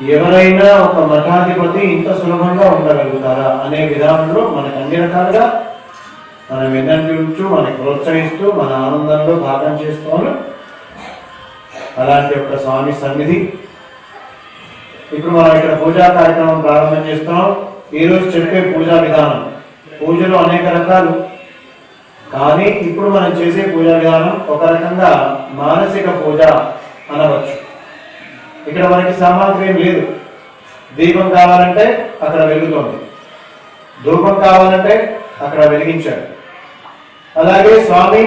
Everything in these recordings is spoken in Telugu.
ఎవరైనా ఒక మఠాధిపతి ఇంత సులభంగా ఉండగలుగుతారా అనే విధానంలో మనకు అన్ని రకాలుగా మనం వినంటించు మనకి ప్రోత్సహిస్తూ మన ఆనందంలో భాగం చేస్తాను అలాంటి ఒక స్వామి సన్నిధి. ఇప్పుడు మనం ఇక్కడ పూజా కార్యక్రమం ప్రారంభం చేస్తున్నాం. ఈరోజు రోజు చెప్పే పూజా విధానం. పూజలు అనేక రకాలు. కానీ ఇప్పుడు మనం చేసే పూజా విధానం ఒక రకంగా మానసిక పూజ అనవచ్చు. ఇక్కడ మనకి సామాగ్రి ఏం లేదు. దీపం కావాలంటే అక్కడ వెలుగుతోంది. ధూపం కావాలంటే అక్కడ వెలిగించాడు అలాగే స్వామి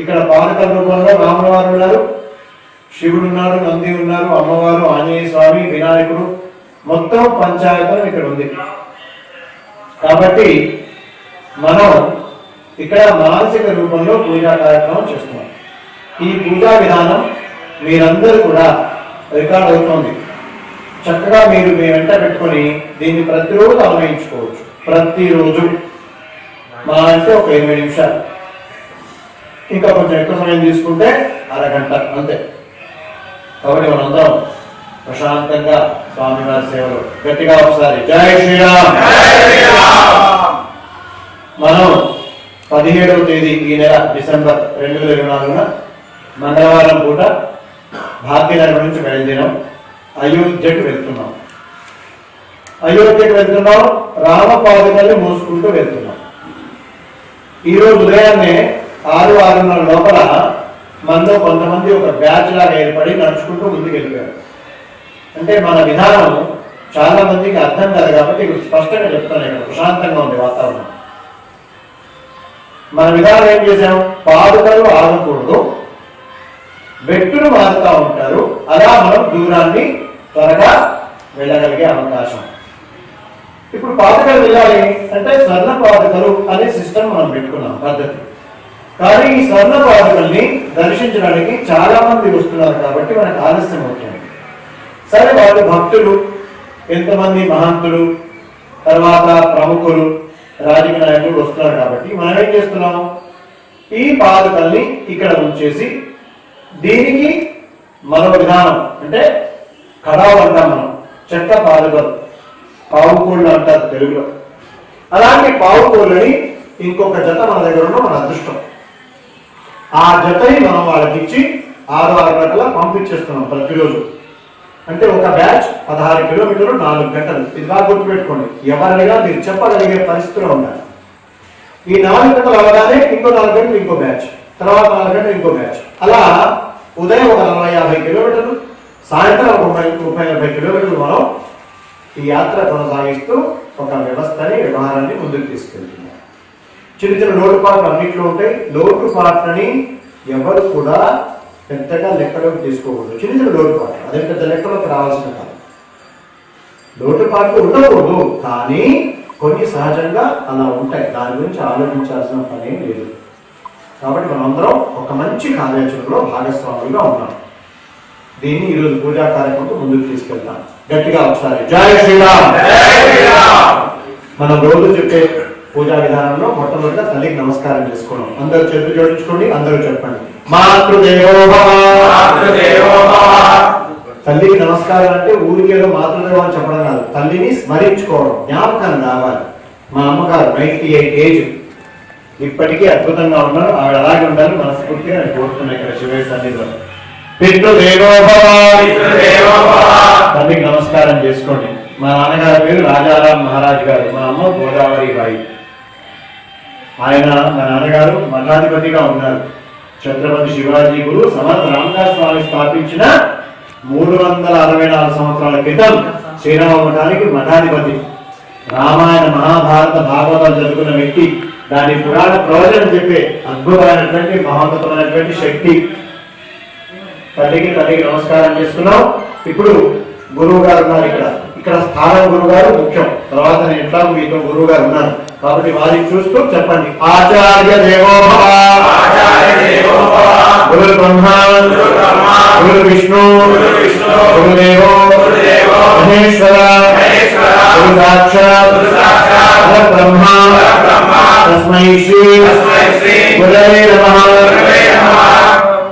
ఇక్కడ పాలక రూపంలో రాముల ఉన్నారు. శివుడు ఉన్నారు నంది ఉన్నారు అమ్మవారు ఆంజనేయ స్వామి వినాయకుడు. మొత్తం పంచాయతం ఇక్కడ ఉంది. కాబట్టి మనం ఇక్కడ మానసిక రూపంలో పూజా కార్యక్రమం చేస్తున్నాం. ఈ పూజా విధానం మీరందరూ కూడా రికార్డ్ అవుతుంది. చక్కగా మీరు మీ వెంట పెట్టుకొని దీన్ని ప్రతిరోజు అన్వయించుకోవచ్చు. ప్రతిరోజు. మా అంటే ఒక ఇరవై నిమిషాలు. ఇంకా కొంచెం ఎక్కువ సమయం తీసుకుంటే అరగంట అంతే. కాబట్టి మనందరం ప్రశాంతంగా స్వామివారి సేవలు గట్టిగా ఒకసారి జై శ్రీరామ్. మనం పదిహేడవ తేదీ ఈ నెల డిసెంబర్ రెండు వేల ఇరవై నాలుగున మంగళవారం పూట భాగ్యనగరం నుంచి బయలుదేరాం. అయోధ్యకు వెళ్తున్నాం. అయోధ్యకు వెళ్తున్నాం రామపాదుకల్ని మోసుకుంటూ వెళ్తున్నాం. ఈరోజు ఉదయాన్నే ఆరు ఆరున్నర లోపల మనలో కొంతమంది ఒక బ్యాచ్ లాగా ఏర్పడి నడుచుకుంటూ ముందుకు వెళ్ళిపోయారు అంటే మన విధానం చాలా మందికి అర్థం కాదు కాబట్టి ఇప్పుడు స్పష్టంగా చెప్తాను ఇక్కడ ప్రశాంతంగా ఉంది వాతావరణం. మన విధానం ఏం చేసాం పాదుకలు ఆగకూడదు. వెట్టును మారుతూ ఉంటారు. అలా మనం దూరాన్ని త్వరగా వెళ్ళగలిగే అవకాశం. ఇప్పుడు పాతకలు వెళ్ళాలి అంటే స్వర్ణ పాతకలు అనే సిస్టమ్ మనం పెట్టుకున్నాం పద్ధతి. కానీ ఈ స్వర్ణ పాతకల్ని దర్శించడానికి చాలా మంది వస్తున్నారు కాబట్టి మనకు ఆలస్యం అవుతుంది. సరే వాళ్ళు భక్తులు ఎంతమంది మహంతులు తర్వాత ప్రముఖులు రాజకీయ నాయకులు వస్తున్నారు కాబట్టి మనం ఏం చేస్తున్నాం ఈ పాదకల్ని ఇక్కడ ఉంచేసి దీనికి మరో విధానం అంటే కడావు అంటాం మనం చెక్క పాదుకలు పావుకోళ్ళు అంటారు తెలుగులో. అలాంటి పావుకోళ్ళని ఇంకొక జత మన దగ్గర ఉన్న మన అదృష్టం. ఆ జతని మనం వాళ్ళకి ఇచ్చి ఆరు ఆరు గంటల పంపించేస్తున్నాం ప్రతిరోజు. అంటే ఒక బ్యాచ్ పదహారు కిలోమీటర్లు నాలుగు గంటలు. ఇది బాగా గుర్తుపెట్టుకోండి. ఎవరినైనా మీరు చెప్పగలిగే పరిస్థితిలో ఉండాలి. ఈ నాలుగు గంటలు అవగానే ఇంకో నాలుగు గంటలు ఇంకో బ్యాచ్. తర్వాత నాలుగు గంటలు ఇంకో బ్యాచ్. అలా ఉదయం ఒక నలభై యాభై కిలోమీటర్లు సాయంత్రం ఒక ముప్పై ముప్పై నలభై కిలోమీటర్లు మనం ఈ యాత్ర కొనసాగిస్తూ ఒక వ్యవస్థని వ్యవహారాన్ని ముందుకు తీసుకెళ్తున్నాం. చిన్న చిన్న లోటుపాట్లు అన్నింటిలో ఉంటాయి. లోటుపాట్లని ఎవరు కూడా పెద్దగా లెక్కలోకి తీసుకోకూడదు. చిన్న చిన్న లోటుపాట్లు అదే పెద్ద లెక్కలోకి రావాల్సిన కాదు లోటుపాట్లు ఉండకూడదు కానీ కొన్ని సహజంగా అలా ఉంటాయి. దాని గురించి ఆలోచించాల్సిన పని లేదు. కాబట్టి మనందరం ఒక మంచి కార్యాచరణలో భాగస్వాములుగా ఉన్నాం. దీన్ని ఈరోజు పూజా కార్యక్రమంతో ముందుకు తీసుకెళ్తాం. గట్టిగా ఒకసారి జై శ్రీరామ్! మనం రోజు చెప్పే పూజా విధానంలో మొట్టమొదటిగా తల్లికి నమస్కారం చేసుకోవడం. అందరూ చేతులు జోడించుకోండి అందరూ చెప్పండి. తల్లికి నమస్కారం అంటే ఊరికేదో మాతృదేవం అని చెప్పడం కాదు. తల్లిని స్మరించుకోవడం జ్ఞాపకం రావాలి. మా అమ్మగారు నైన్టీ ఎయిట్ ఏజ్ ఇప్పటికీ అద్భుతంగా ఉన్నారు. ఆవిడ అలాగే ఉండాలి మనస్ఫూర్తిగా నేను కోరుతున్నాను ఇక్కడ శివయ్య సన్నిధిలో. తల్లికి నమస్కారం చేసుకోండి. మా నాన్నగారి పేరు రాజారాం మహారాజ్ గారు. మా అమ్మ గోదావరి బాయి. ఆయన మా నాన్నగారు మఠాధిపతిగా ఉన్నారు. ఛత్రపతి శివాజీ గురు సమర్థ రామదాస్ స్వామి స్థాపించిన మూడు వందల అరవై నాలుగు సంవత్సరాల క్రితం శ్రీరామ మఠానికి మఠాధిపతి. రామాయణ మహాభారత భాగవతాలు చదువుకున్న వ్యక్తి. దాని పురాణ ప్రవచనం చెప్పే అద్భుతమైనటువంటి మహోన్నతమైనటువంటి శక్తి. తల్లికి తల్లికి నమస్కారం చేసుకున్నాం ఇప్పుడు గురువు గారు ఉన్నారు ఇక్కడ. ఇక్కడ స్థానం గురువు గారు ముఖ్యం. తర్వాత నేను ఎట్లా మీతో గురువు గారు ఉన్నారు. కాబట్టి వారిని చూస్తూ చెప్పండి. ఆచార్య దేవో భవ. గురు బ్రహ్మ గురు విష్ణు గురుదేవో. మహేశ్వర. గురు సాక్షాత్ పరబ్రహ్మ గురవే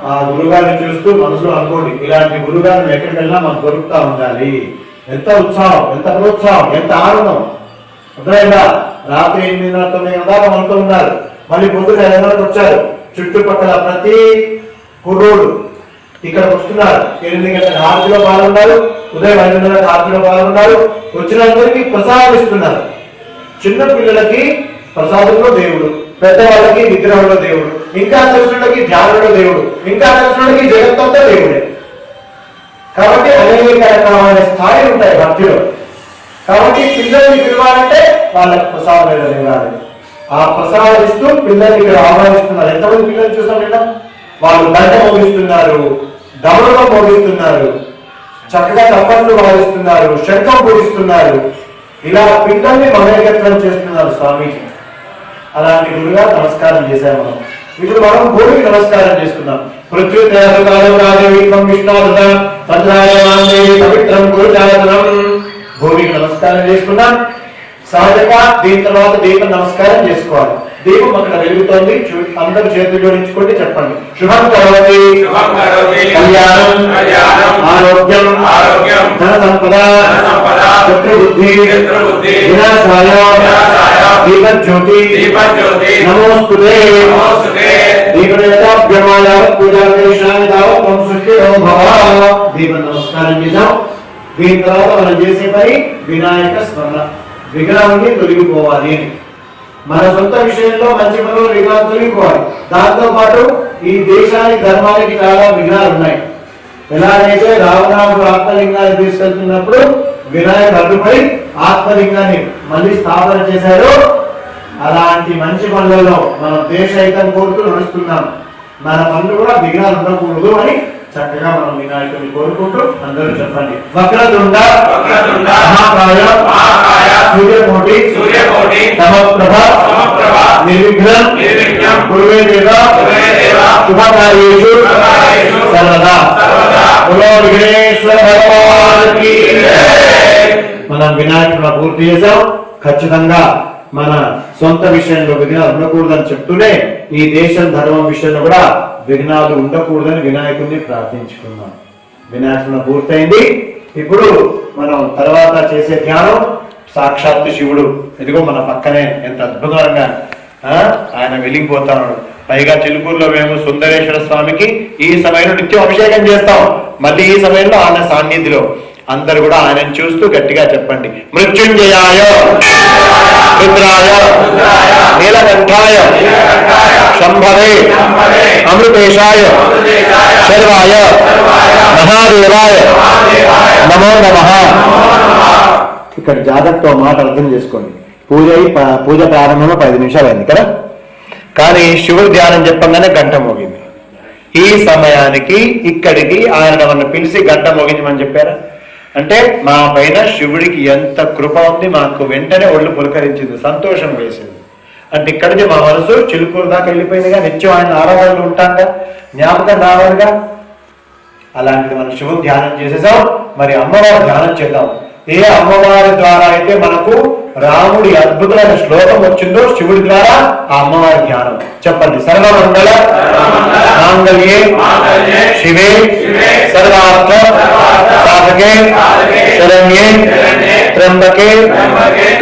ఆ గురుగారిని చూస్తూ మనసులో అనుకోండి ఇలాంటి గురుగారిని ఎక్కడికెళ్ళినా మనకు దొరుకుతా ఉండాలి. ఎంత ఉత్సాహం ఎంత ప్రోత్సాహం ఎంత ఆనందం. అర్థమైందా? రాత్రి ఎనిమిదిన్నర తొమ్మిది గంటల దాకా మనతో ఉన్నారు. మళ్ళీ పొద్దున ఐదు వచ్చారు. చుట్టుపక్కల ప్రతి కుర్రోడు ఇక్కడ వస్తున్నారు. ఎనిమిది గంటల హారతిలో పాల్గొన్నారు. ఉదయం ఐదున్నరకు హారతిలో పాల్గొన్నారు. వచ్చినందరికీ ప్రసాదం ఇస్తున్నారు. చిన్న పిల్లలకి ప్రసాదంలో దేవుడు పెద్దవాళ్ళకి విగ్రహంలో దేవుడు ఇంకా తెలిసినకి ధ్యానంలో దేవుడు ఇంకా తెలిసినకి జగత్తంతో దేవుడే. కాబట్టి అనేక రకమైన స్థాయిలు ఉంటాయి భక్తిలో. కాబట్టి పిల్లల్ని పిలవాలంటే వాళ్ళకి ప్రసాదం ఇవ్వాలి. ఆ ప్రసాదం ఇస్తూ పిల్లల్ని ఇక్కడ ఆహ్వానిస్తున్నారు. ఎంతమంది పిల్లలు చూసాం నిన్న వాళ్ళు బయట మోగిస్తున్నారు గౌరవం మోగిస్తున్నారు చక్కగా తప్పట్లు వాదిస్తున్నారు శంఖం పూజిస్తున్నారు. ఇలా పిల్లల్ని మమేకత్వం చేస్తున్నారు స్వామీజీ. అలాంటి గురుగా నమస్కారం చేశాము మనం. ఇప్పుడు మనం భూమికి నమస్కారం చేస్తున్నాం భూమికి నమస్కారం చేసుకున్నాం సహజంగా దీని తర్వాత దీపం నమస్కారం చేసుకోవాలి. దీపం అక్కడ వెలుగుతోంది. అందరూ చేతులు జోడించుకోండి చెప్పండి. శుభం కరోతి. కళ్యాణం. ఆరోగ్యం. ధన సంపద శత్రుబుద్ధి. వినాశాయ. దీపజ్యోతి. నమోస్తుతే. నమోస్తుతే. దీపదేవతాభ్యమాయ పూజా కరిష్యామి తావత్ త్వం సుఖినో భవ. దీప నమస్కారం చేద్దాం దీని తర్వాత మనం చేసే పని వినాయక స్మరణ. విగ్రహాన్ని తొలగిపోవాలి అని. మన సొంత విషయంలో మంచి పనులు విఘ్నాలు తొలగిపోవాలి దాంతో పాటు ఈ దేశానికి ధర్మానికి చాలా విఘ్నాలు ఉన్నాయి. ఎలాగైతే రావణాడు ఆత్మలింగాన్ని తీసుకెళ్తున్నప్పుడు వినాయకుడు అడ్డుపడి ఆత్మలింగాన్ని మళ్ళీ స్థాపన చేశారు అలాంటి మంచి పనులలో మనం దేశ హితం కోరుతూ నడుస్తున్నాం. మన పనులు కూడా విఘ్నాలు ఉండకూడదు అని చక్కగా మనం వినాయకుడిని కోరుకుంటూ అందరూ చెప్పండి. వక్రతుండ మహాకాయ సూర్యకోటి సూర్యకోటి సమప్రభ సమప్రభ నిర్విఘ్నం నిర్విఘ్నం గురువే దేవ శుభకార్యేషు సర్వదా. సర్వదా. విఘ్నేశ్వర భగవానికి జై. మనం వినాయకుడు పూర్తి చేసాం ఖచ్చితంగా మన సొంత విషయంలో విఘ్నాలు ఉండకూడదని చెప్తూనే ఈ దేశం ధర్మం విషయంలో కూడా విఘ్నాలు ఉండకూడదని వినాయకుడిని ప్రార్థించుకుందాం వినాయకుడు పూర్తయింది. ఇప్పుడు మనం తర్వాత చేసే ధ్యానం సాక్షాత్తు శివుడు. ఇదిగో మన పక్కనే ఎంత అద్భుతంగా ఆయన వెలిగిపోతాడు. పైగా చిలుకూరులో మేము సుందరేశ్వర స్వామికి ఈ సమయంలో నిత్యం అభిషేకం చేస్తాం. మళ్ళీ ఈ సమయంలో ఆయన సాన్నిధిలో. అందరు కూడా ఆయనను చూస్తూ గట్టిగా చెప్పండి. మృత్యుంజయాయ. రుద్రాయ. నీలకంఠాయ. శంభవే అమృతేశాయ శర్వాయ మహాదేవాయ నమో నమ ఇక్కడ జాతకతో మాట అర్థం చేసుకోండి. పూజ పూజ ప్రారంభంలో పది నిమిషాలు అయింది కదా? కానీ శివుడు ధ్యానం చెప్పంగానే గంట మోగింది. ఈ సమయానికి ఇక్కడికి ఆయన మన పిలిచి గంట మోగించమని చెప్పారా? అంటే మా పైన శివుడికి ఎంత కృప ఉంది మాకు వెంటనే ఒళ్ళు పులకరించింది సంతోషం వేసింది. అంటే ఇక్కడికి మా మనసు చిలుకూరు దాకా వెళ్ళిపోయిందిగా. నిత్యం ఆయన ఆరాధనలు ఉంటాంగా జ్ఞాపకం రావాలిగా? అలాంటిది మనం శివుని ధ్యానం చేసేసాం. మరి అమ్మవారి ధ్యానం చేద్దాం. ఏ అమ్మవారి ద్వారా అయితే మనకు రాముడి అద్భుతమైన శ్లోకం వచ్చిందో శివుడి ద్వారా ఆ అమ్మవారి ధ్యానం. చెప్పండి. సర్వమంగళ మాంగళ్యే శివే సర్వార్థ సాధకే శరణ్యే త్ర్యంబకే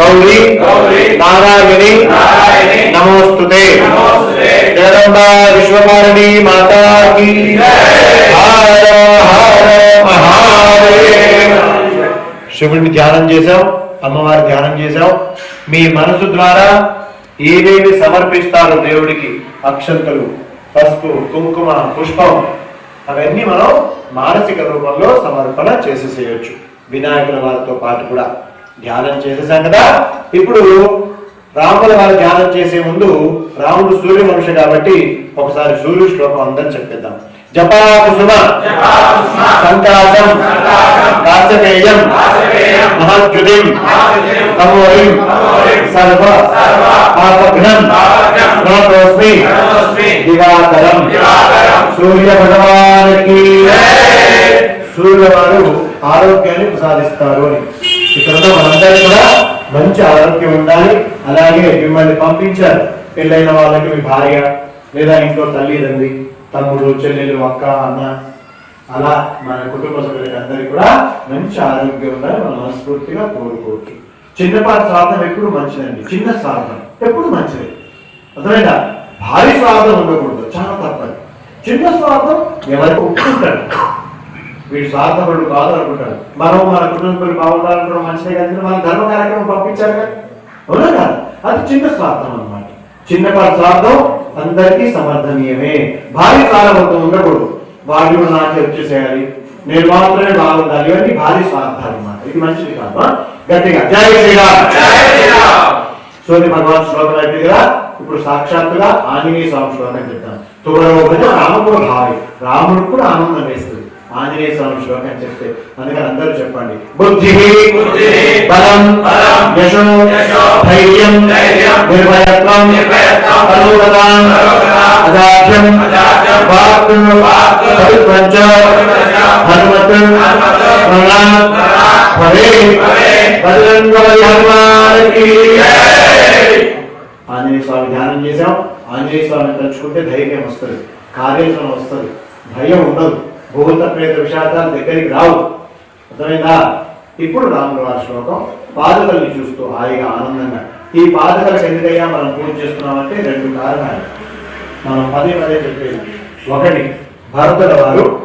గౌరీ నారాయణి నమోస్తుతే జగదంబా విశ్వకారిణి మహాదేవ శివుడిని ధ్యానం చేశాం అమ్మవారి ధ్యానం చేశాం. మీ మనసు ద్వారా ఏవేవి సమర్పిస్తారు దేవుడికి అక్షంతలు పసుపు కుంకుమ పుష్పం అవన్నీ మనం మానసిక రూపంలో సమర్పణ చేసేసేయచ్చు. వినాయకుల వారితో పాటు కూడా ధ్యానం చేసేసాం కదా ఇప్పుడు రాముల వారు ధ్యానం చేసే ముందు రాముడు సూర్యవంశ కాబట్టి ఒకసారి సూర్యుడు శ్లోకం అందరం చెప్పేద్దాం. జపా కుసుమ సంకాశం కాశపేయం మహద్యుతిం. తమోరిం. సర్వ. పాపఘ్నం. ప్రణతోస్మి దివాకరం. సూర్య భగవానికి సూర్యవారు ఆరోగ్యాన్ని ప్రసాదిస్తారు అని. ఇక్కడ మనందరికీ కూడా మంచి ఆరోగ్యం ఉండాలి. అలాగే మిమ్మల్ని పంపించారు. పెళ్ళైన వాళ్ళకి మీ భార్య లేదా ఇంట్లో తల్లి తండ్రి తమ్ముడు చెల్లెలు అక్క అన్న అలా మన కుటుంబ సభ్యులకి అందరికీ కూడా మంచి ఆరోగ్యం ఉండాలి మనం మనస్ఫూర్తిగా కోరుకోవచ్చు. చిన్నపాటి స్వార్థం ఎప్పుడు మంచిదండి. చిన్న స్వార్థం ఎప్పుడు మంచిది. అర్థమైనా భారీ స్వార్థం ఉండకూడదు. చాలా తప్పదు. చిన్న స్వార్థం ఎవరికి ఒప్పుకుంటారు? వీడు స్వార్థపరుడు కాదు అనుకుంటాడు. మనం మన కుటుంబీకులు బాగుండాలనుకోవడం మంచిదే కదా మన ధర్మ కార్యక్రమం పంపించారు కదా. అవునా కాదు? అది చిన్న స్వార్థం అన్నమాట. చిన్నపాటి స్వార్థం అందరికీ సమర్థనీయమే. భారీ స్వార్థం ఉండకూడదు. వాళ్ళు కూడా నాకే వచ్చేసేయాలి నేను మాత్రమే బాగుండాలి. ఇవన్నీ భారీ స్వార్థాలు అన్నమాట. ఇది మంచిది కాదు? గట్టిగా. జై శ్రీరామ్. సూర్య భగవాన్ శ్లోకం అయితే కదా? ఇప్పుడు సాక్షాత్తుగా ఆంజనేయ స్వామి శ్లోకం చెప్తాను. తుగరోగజ రాముడు భావి. రాముడు కూడా ఆనందం వేస్తుంది ఆంజనేయ స్వామి శ్లోకం చెప్తే అందుకని అందరూ చెప్పండి. బుద్ధి బలం యశో ధైర్యం నిర్భయత్వం అదాఖ్యం వాక్ హనుమత్ హరే హనుమానికి. ఆంజనేయ స్వామి ధ్యానం చేశాం. ఆంజనేయ స్వామిని తలుచుకుంటే ధైర్యం వస్తుంది కార్యాచరణ వస్తుంది భయం ఉండదు. భూత విషాదాలు దగ్గరికి రావు. అర్థమైందా? ఇప్పుడు రాముల శ్లోకం పాదకల్ని చూస్తూ హాయిగా ఆనందంగా ఈ పాదకలు ఎందుకయ్యా మనం పూజ చేస్తున్నామంటే రెండు కారణాలు. మనం పదే పదే చెప్పేది. ఒకటి భరతుల వారు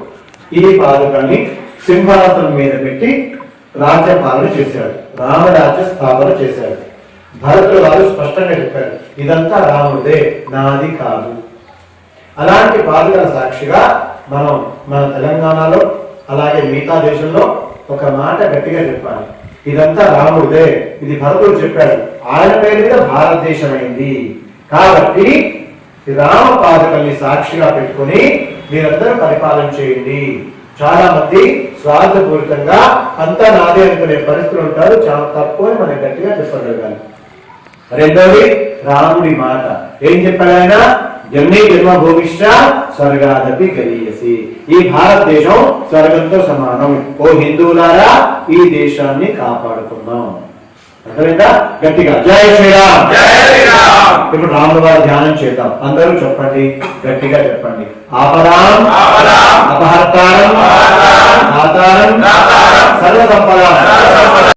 ఈ పాదకల్ని సింహాసనం మీద పెట్టి రాజ్యపాలన చేశాడు రామరాజ్య స్థాపన చేశాడు భరతుల వారు స్పష్టంగా చెప్పారు ఇదంతా రాముడే నాది కాదు. అలాంటి పాదకల సాక్షిగా మనం మన తెలంగాణలో అలాగే మిగతా దేశంలో ఒక మాట గట్టిగా చెప్పాలి. ఇదంతా రాముడిదే. ఇది భరతుడు చెప్పాడు. ఆయన పేరు మీద భారతదేశం అయింది కాబట్టి రామ పాదకల్ని సాక్షిగా పెట్టుకొని మీరందరూ పరిపాలన చేయండి. చాలా మంది స్వార్థపూరితంగా అంతా నాదే అనుకునే పరిస్థితులు ఉంటారు. చాలా తక్కువ అని మనం గట్టిగా చెప్పగలగాలి. రెండోది రాముడి మాట. ఏం చెప్పాడు ఆయన? జన్మే జన్మభూమిష్ట స్వర్గాదపి గరీయసి ఈ భారతదేశం స్వర్గంతో సమానం. ఓ హిందువులారా ఈ దేశాన్ని కాపాడుకుందాం. అర్థమైందా? గట్టిగా. జై శ్రీరామ్. ఇప్పుడు రాముల వారి ధ్యానం చేద్దాం. అందరూ చెప్పండి. గట్టిగా చెప్పండి. ఆపరాం అపహర్తారం. దాతారం, సర్వ సంపదాం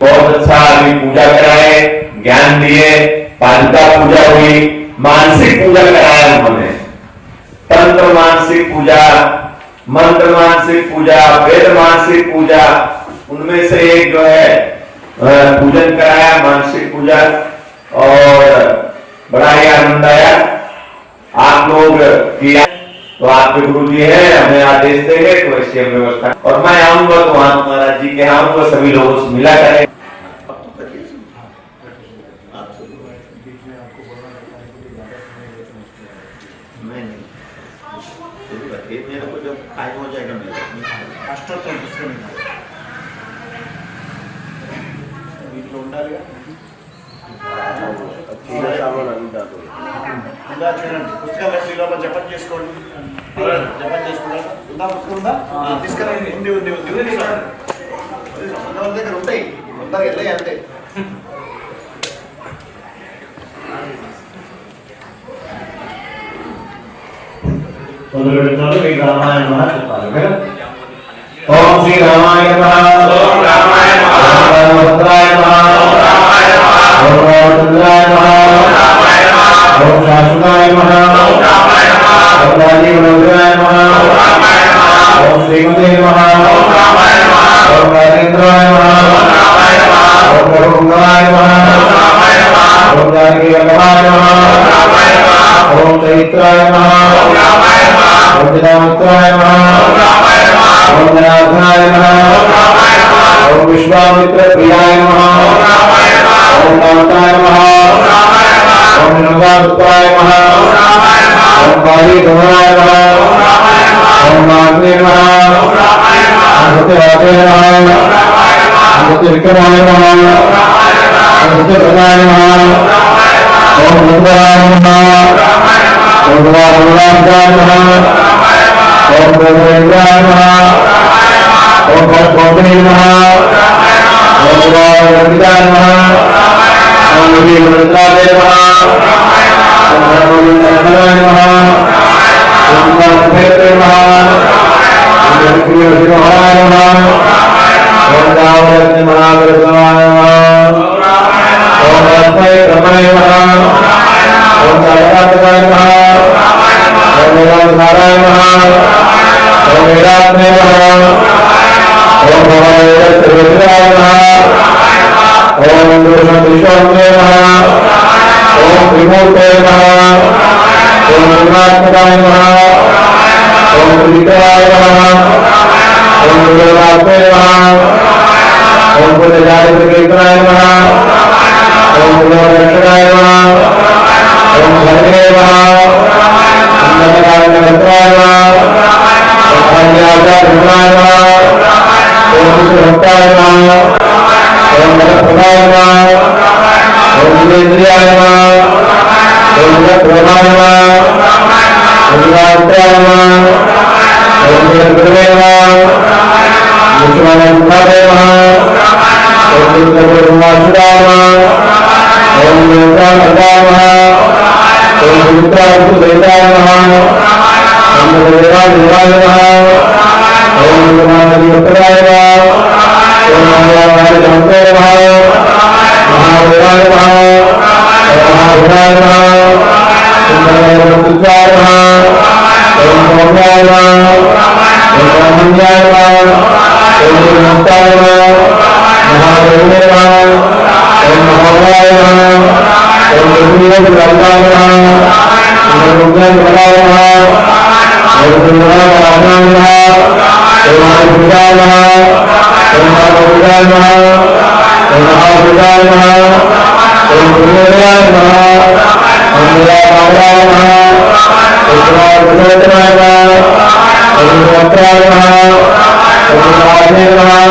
बहुत अच्छा अभी पूजा कराए, ज्ञान दिए, पालिका पूजा हुई, मानसिक पूजा कराया उन्होंने। तंत्र मानसिक पूजा, मंत्र मानसिक पूजा, वेद मानसिक पूजा, उनमें से एक जो है पूजन कराया मानसिक पूजा, और बड़ा ही आनंद आया। आप लोग किया तो आपके गुरु जी है, हमें आदेश देंगे तो ऐसी हम व्यवस्था। और मैं आऊँगा तो वहाँ महाराज जी के आऊँगा, सभी लोगों से मिला करें। नहीं नहीं జపం చేసుకున్నాం ఉందా పుస్తకం ఉందా తీసుకురా ఉంది ఉంది ఉంది ఉంది కొంతమంది దగ్గర ఉంటాయి కొందరు వెళ్ళాయి అంతే మొదలు పెడతారు మీకు రామాయణ మహా చెప్పాలి కదా ఓం శ్రీ రామాయణ మహా ఓం రామాయణ మహా రామభద్రాయ మహా ఓం రామాయణ మహా ఓం రామచంద్రాయ మహా ఓం రామాయణ మహా ఓం శాశ్వతాయ మహా ఓం రామాయణ ओम नमः ओम रामाय नमः ओम श्रीमते नमः ओम रामाय नमः ओम राजेंद्राय नमः ओम रामाय नमः ओम रघुनाय नमः ओम रामाय नमः ओम जानकी वल्लभाय नमः ओम रामाय नमः ओम चैत्राय नमः ओम रामाय नमः ओम जनामित्राय नमः ओम रामाय नमः ओम जनार्दनाय ओम रामाय नमः ओम विश्वामित्र प्रियाय नमः ओम रामाय नमः ओम कांताय नमः ओम रामाय नमः ओम नमस्ताय नमः ओम काली धुराय नमः ओम अग्नि नमः आहुति वादे नमः आहुति विक्रमाय नमः आहुति प्रदाय नमः ओम रुद्राय नमः रुद्रा रुद्राभ्याय नमः ओम रुद्रेन्द्राय नमः ओम भगवती नमः ओम रुद्राय नमः गोविंद नमः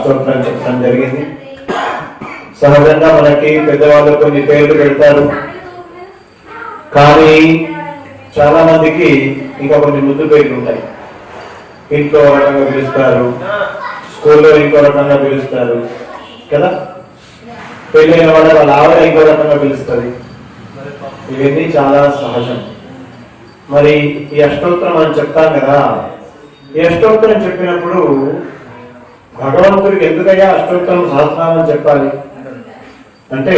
చక్కగా చెప్పడం జరిగింది. సహజంగా మనకి పెద్దవాళ్ళు కొన్ని పేర్లు పెడతారు. కానీ చాలా మందికి ఇంకా కొన్ని ముద్దు పేర్లు ఉంటాయి. ఇంట్లో రకంగా పిలుస్తారు. స్కూల్లో ఇంకో రకంగా పిలుస్తారు. కదా? పెళ్ళైన వాళ్ళ వాళ్ళ ఆవిడ ఇంకో రకంగా పిలుస్తుంది. ఇవన్నీ చాలా సహజం. మరి ఈ అష్టోత్తరం అని చెప్తాం కదా? ఈ అష్టోత్తరం చెప్పినప్పుడు భగవంతుడికి ఎందుకయ్యా అష్టోత్తరం సహస్రనామం చెప్పాలి? అంటే